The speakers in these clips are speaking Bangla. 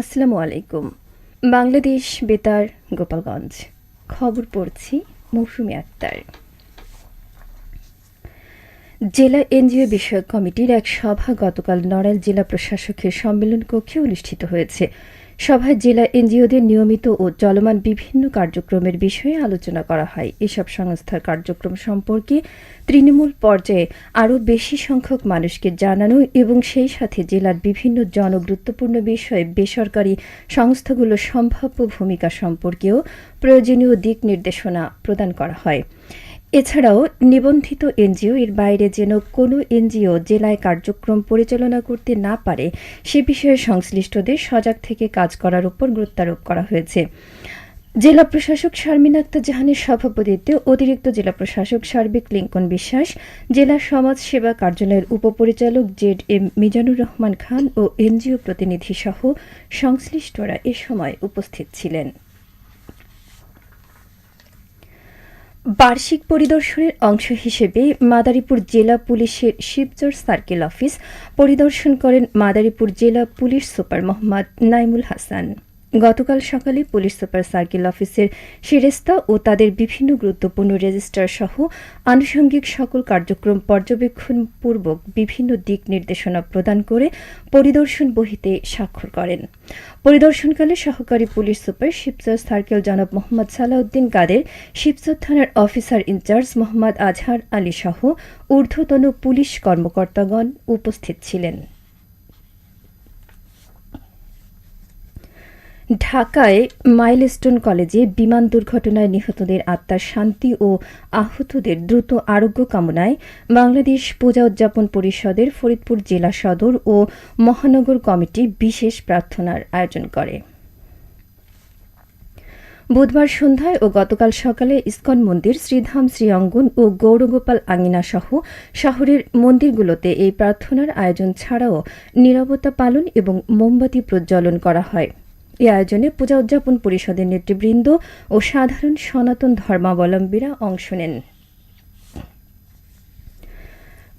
আসসালামু আলাইকুম। বাংলাদেশ বেতার, গোপালগঞ্জ। খবর পড়ছি মৌসুমি আক্তার। জেলা এনজিও বিষয়ক কমিটির এক সভা গতকাল নড়াইল জেলা প্রশাসকের সম্মেলন কক্ষে অনুষ্ঠিত হয়েছে। সভায় জেলা এনজিওদের নিয়মিত ও চলমান বিভিন্ন কার্যক্রমের বিষয়ে আলোচনা করা হয়। এসব সংস্থার কার্যক্রম সম্পর্কে তৃণমূল পর্যায়ে আরও বেশি সংখ্যক মানুষকে জানানো এবং সেই সাথে জেলার বিভিন্ন জনগুরুত্বপূর্ণ বিষয়ে বেসরকারি সংস্থাগুলোর সম্ভাব্য ভূমিকা সম্পর্কেও প্রয়োজনীয় দিক নির্দেশনা প্রদান করা হয়। এছাড়াও নিবন্ধিত এনজিও এর বাইরে যেন কোনো এনজিও জেলায় কার্যক্রম পরিচালনা করতে না পারে, সে বিষয়ে সংশ্লিষ্টদের সজাগ থেকে কাজ করার উপর গুরুত্বারোপ করা হয়েছে। জেলা প্রশাসক শারমিন আক্তার জাহানের সভাপতিত্বে অতিরিক্ত জেলা প্রশাসক সার্বিক লিঙ্কন বিশ্বাস, জেলা সমাজ সেবা কার্যালয়ের উপপরিচালক জেড এম মিজানুর রহমান খান ও এনজিও প্রতিনিধি সহ সংশ্লিষ্টরা এ সময় উপস্থিত ছিলেন। বার্ষিক পরিদর্শনের অংশ হিসেবে মাদারীপুর জেলা পুলিশের শিবচর সার্কেল অফিস পরিদর্শন করেন মাদারীপুর জেলা পুলিশ সুপার মোহাম্মদ নাইমুল হাসান। গতকাল সকালে পুলিশ সুপার সার্কেল অফিসের শিরেস্তা ও তাদের বিভিন্ন গুরুত্বপূর্ণ রেজিস্ট্রার সহ আনুষঙ্গিক সকল কার্যক্রম পর্যবেক্ষণ পূর্বক বিভিন্ন দিক নির্দেশনা প্রদান করে পরিদর্শন বহিতে স্বাক্ষর করেন। পরিদর্শনকালে সহকারী পুলিশ সুপার শিবচর সার্কেল জনাব মোহাম্মদ সালাউদ্দিন কাদের, শিবচর থানার officer in charge Mohammad Azhar Ali সহ ঊর্ধ্বতন পুলিশ কর্মকর্তাগণ উপস্থিত ছিলেন। ঢাকায় মাইলস্টোন কলেজে বিমান দুর্ঘটনায় নিহতদের আত্মার শান্তি ও আহতদের দ্রুত আরোগ্য কামনায় বাংলাদেশ পূজা উদযাপন পরিষদের ফরিদপুর জেলা সদর ও মহানগর কমিটি বিশেষ প্রার্থনার আয়োজন করে। বুধবার সন্ধ্যায় ও গতকাল সকালে ইস্কন মন্দির, শ্রীধাম, শ্রীঅঙ্গন ও গৌরগোপাল আঙিনা সহ শহরের মন্দিরগুলোতে এই প্রার্থনার আয়োজন ছাড়াও নিরবতা পালন এবং মোমবাতি প্রজ্বলন করা হয়। এই আয়োজনে পূজা উদযাপন পরিষদের নেতৃবৃন্দ ও সাধারণ সনাতন ধর্মাবলম্বীরা অংশ নেন।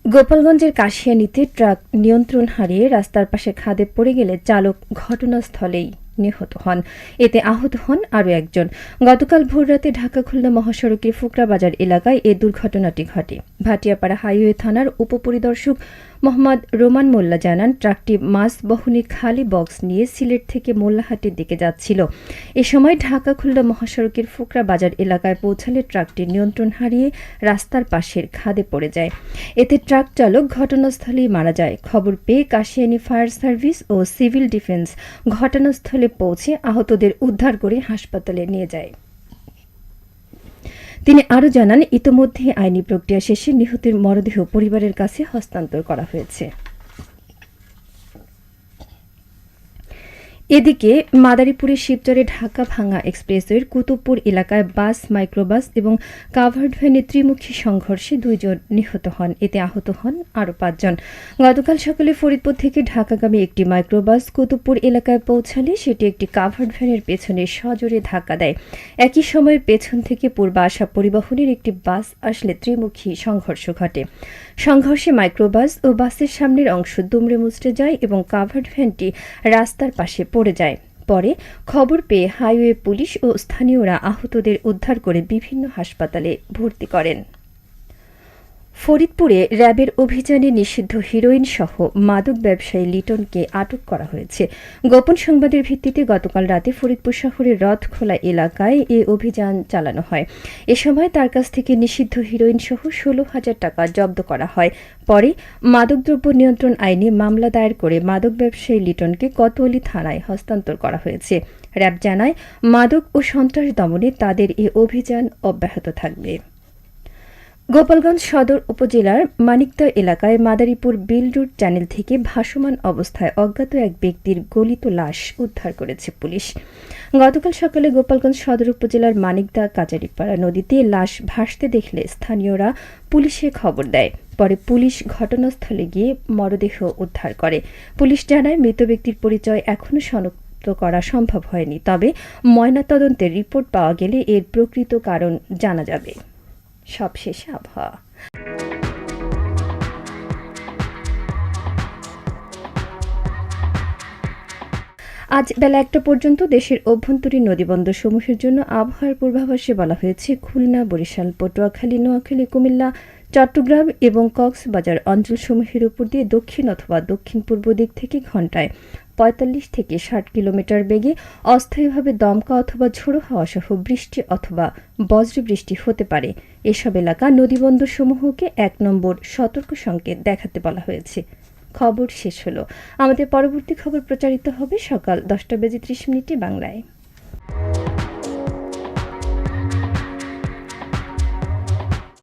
গোপালগঞ্জের কাশিয়ানিতে ট্রাক নিয়ন্ত্রণ হারিয়ে রাস্তার পাশে খাদে পড়ে গেলে চালক ঘটনাস্থলেই নিহত হন। এতে আহত হন আরও একজন। গতকাল ভোররাতে ঢাকা খুলনা মহাসড়কের ফুকরা বাজার এলাকায় এ দুর্ঘটনাটি ঘটে। ভাটিয়াপাড়া হাইওয়ে থানার উপপরিদর্শক মোহাম্মদ রোমান মোল্লা জানান, ট্রাকটি মাছ বহনি খালি বক্স নিয়ে সিলেট থেকে মোল্লাহাটের দিকে যাচ্ছিল। এ সময় ঢাকা খুলনা মহাসড়কের ফুকরা বাজার এলাকায় পৌঁছালে ট্রাকটি নিয়ন্ত্রণ হারিয়ে রাস্তার পাশের খাদে পড়ে যায়। এতে ট্রাক চালক ঘটনাস্থলেই মারা যায়। খবর পেয়ে কাশিয়ানি ফায়ার সার্ভিস ও সিভিল ডিফেন্স ঘটনাস্থলে পৌঁছে আহতদের উদ্ধার করে হাসপাতালে নিয়ে যায়। তিনি আরও জানান ইতোমধ্যে আইনি প্রক্রিয়া শেষে নিহতের মরদেহ পরিবারের কাছে হস্তান্তর করা হয়েছে। এদিকে মাদারীপুরের শিবচরে ঢাকা ভাঙা এক্সপ্রেসওয়ের কুতুবপুর এলাকায় বাস, মাইক্রোবাস এবং কাভার্ড ভ্যানে ত্রিমুখী সংঘর্ষে দুইজন নিহত হন। এতে আহত হন আরও পাঁচজন। গতকাল সকালে ফরিদপুর থেকে ঢাকাগামী একটি মাইক্রোবাস কুতুবপুর এলাকায় পৌঁছালে সেটি একটি কাভার্ড ভ্যানের পেছনে সজোরে ধাক্কা দেয়। একই সময় পেছন থেকে পূর্ব আসা পরিবহনের একটি বাস আসলে ত্রিমুখী সংঘর্ষ ঘটে। সংঘর্ষে মাইক্রোবাস ও বাসের সামনের অংশ দুমড়ে মুচড়ে যায় এবং কাভার্ড ভ্যানটি রাস্তার পাশে পড়ে যায়। পরে খবর পেয়ে হাইওয়ে পুলিশ ও স্থানীয়রা আহতদের উদ্ধার করে বিভিন্ন হাসপাতালে ভর্তি করেন। ফরিদপুরে র্যাবের অভিযানে নিষিদ্ধ হিরোইন সহ মাদক ব্যবসায়ী লিটনকে আটক করা হয়েছে। গোপন সংবাদের ভিত্তিতে গতকাল রাতে ফরিদপুর শহরের রথখোলা এলাকায় এ অভিযান চালানো হয়। এ সময় তার কাছ থেকে নিষিদ্ধ হিরোইন সহ ষোলো হাজার টাকা জব্দ করা হয়। পরে মাদকদ্রব্য নিয়ন্ত্রণ আইনে মামলা দায়ের করে মাদক ব্যবসায়ী লিটনকে কোতোয়ালি থানায় হস্তান্তর করা হয়েছে। র্যাব জানায়, মাদক ও সন্ত্রাস দমনে তাদের এ অভিযান অব্যাহত থাকবে। গোপালগঞ্জ সদর উপজেলার মানিকদহ এলাকায় মাদারীপুর বিল রুট চ্যানেল থেকে ভাসমান অবস্থায় অজ্ঞাত এক ব্যক্তির গলিত লাশ উদ্ধার করেছে পুলিশ। গতকাল সকালে গোপালগঞ্জ সদর উপজেলার মানিকদা কাচারিপাড়া নদীতে লাশ ভাসতে দেখলে স্থানীয়রা পুলিশে খবর দেয়। পরে পুলিশ ঘটনাস্থলে গিয়ে মরদেহ উদ্ধার করে। পুলিশ জানায়, মৃত ব্যক্তির পরিচয় এখনও শনাক্ত করা সম্ভব হয়নি, তবে ময়নাতদন্তের রিপোর্ট পাওয়া গেলে এর প্রকৃত কারণ জানা যাবে। সবশেষে আবহাওয়া। আজ বেলা একটা পর্যন্ত দেশের অভ্যন্তরীণ নদীবন্দর সমূহের জন্য আবহাওয়ার পূর্বাভাসে বলা হয়েছে, খুলনা, বরিশাল, পটুয়াখালী, নোয়াখালী, কুমিল্লা, চট্টগ্রাম এবং কক্সবাজার অঞ্চলসমূহের উপর দিয়ে দক্ষিণ অথবা দক্ষিণ পূর্ব দিক থেকে ঘন্টায় পঁয়তাল্লিশ থেকে ষাট কিলোমিটার বেগে অস্থায়ীভাবে দমকা অথবা ঝোড়ো হওয়া সহ বৃষ্টি অথবা বজ্রবৃষ্টি হতে পারে। এসব এলাকা নদীবন্দর সমূহকে এক নম্বর সতর্ক সংকেত দেখাতে বলা হয়েছে। খবর শেষ হলো। আমাদের পরবর্তী খবর প্রচারিত হবে সকাল দশটা বেজে ত্রিশ মিনিটে বাংলায়।